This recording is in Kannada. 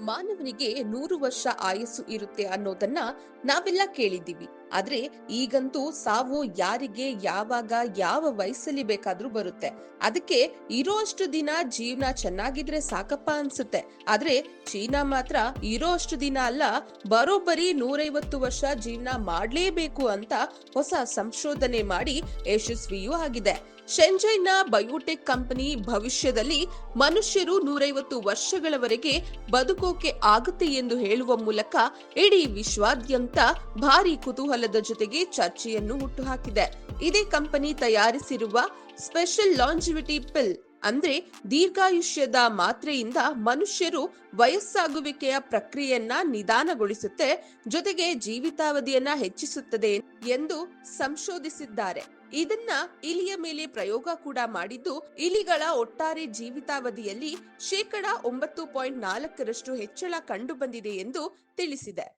ಮಾನವನಿಗೆ ನೂರು ವರ್ಷ ಆಯಸ್ಸು ಇರುತ್ತೆ ಅನ್ನೋದನ್ನ ನಾವೆಲ್ಲ ಕೇಳಿದ್ದೀವಿ. ಆದ್ರೆ ಈಗಂತೂ ಸಾವು ಯಾರಿಗೆ, ಯಾವಾಗ, ಯಾವ ವಯಸ್ಸಲ್ಲಿ ಬೇಕಾದ್ರೂ ಬರುತ್ತೆ. ಅದಕ್ಕೆ ಇರೋ ಅಷ್ಟು ದಿನ ಜೀವನ ಚೆನ್ನಾಗಿದ್ರೆ ಸಾಕಪ್ಪ ಅನ್ಸುತ್ತೆ. ಆದ್ರೆ ಚೀನಾ ಮಾತ್ರ ಇರೋ ಅಷ್ಟು ದಿನ ಅಲ್ಲ, ಬರೋಬ್ಬರಿ ನೂರೈವತ್ತು ವರ್ಷ ಜೀವನ ಮಾಡ್ಲೇಬೇಕು ಅಂತ ಹೊಸ ಸಂಶೋಧನೆ ಮಾಡಿ ಯಶಸ್ವಿಯೂ ಆಗಿದೆ. ಶೆಂಜೈನ ಬಯೋಟೆಕ್ ಕಂಪನಿ ಭವಿಷ್ಯದಲ್ಲಿ ಮನುಷ್ಯರು ನೂರೈವತ್ತು ವರ್ಷಗಳವರೆಗೆ ಬದುಕೋಕೆ ಆಗುತ್ತೆ ಎಂದು ಹೇಳುವ ಮೂಲಕ ಇಡೀ ವಿಶ್ವಾದ್ಯಂತ ಭಾರಿ ಕುತೂಹಲದ ಜೊತೆಗೆ ಚರ್ಚೆಯನ್ನು ಹುಟ್ಟುಹಾಕಿದೆ ಇದೇ ಕಂಪನಿ ತಯಾರಿಸಿರುವ ಸ್ಪೆಷಲ್ ಲಾಂಜಿವಿಟಿ ಪಿಲ್ ಅಂದ್ರೆ ದೀರ್ಘಾಯುಷ್ಯದ ಮಾತ್ರೆಯಿಂದ ಮನುಷ್ಯರು ವಯಸ್ಸಾಗುವಿಕೆಯ ಪ್ರಕ್ರಿಯೆಯನ್ನ ನಿಧಾನಗೊಳಿಸುತ್ತೆ, ಜೊತೆಗೆ ಜೀವಿತಾವಧಿಯನ್ನ ಹೆಚ್ಚಿಸುತ್ತದೆ ಎಂದು ಸಂಶೋಧಿಸಿದ್ದಾರೆ. ಇದನ್ನ ಇಲಿಯ ಮೇಲೆ ಪ್ರಯೋಗ ಕೂಡ ಮಾಡಿದ್ದು, ಇಲಿಗಳ ಒಟ್ಟಾರೆ ಜೀವಿತಾವಧಿಯಲ್ಲಿ ಶೇಕಡ ಒಂಬತ್ತು ಪಾಯಿಂಟ್ ನಾಲ್ಕರಷ್ಟು ಹೆಚ್ಚಳ ಕಂಡುಬಂದಿದೆ ಎಂದು ತಿಳಿಸಿದೆ.